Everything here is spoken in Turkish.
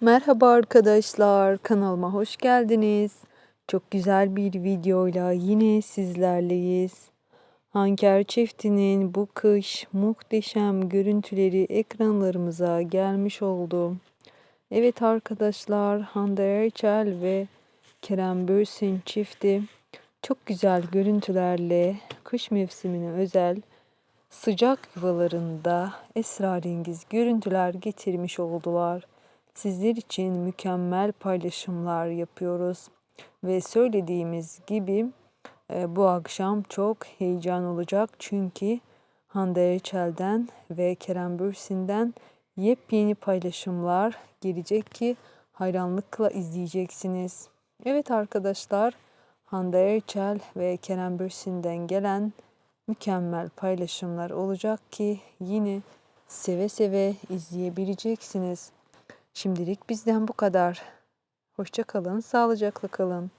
Merhaba arkadaşlar, kanalıma hoş geldiniz. Çok güzel bir videoyla yine sizlerleyiz. Hanker çiftinin bu kış muhteşem görüntüleri ekranlarımıza gelmiş oldu. Evet arkadaşlar, Hande Erçel ve Kerem Bürsin çifti çok güzel görüntülerle kış mevsimine özel sıcak yuvalarında esrarengiz görüntüler getirmiş oldular. Sizler için mükemmel paylaşımlar yapıyoruz ve söylediğimiz gibi e, bu akşam çok heyecan olacak çünkü Hande Erçel'den ve Kerem Bürsin'den yepyeni paylaşımlar gelecek ki hayranlıkla izleyeceksiniz. Evet arkadaşlar, Hande Erçel ve Kerem Bürsin'den gelen mükemmel paylaşımlar olacak ki yine seve seve izleyebileceksiniz. Şimdilik bizden bu kadar. Hoşça kalın, sağlıcakla kalın.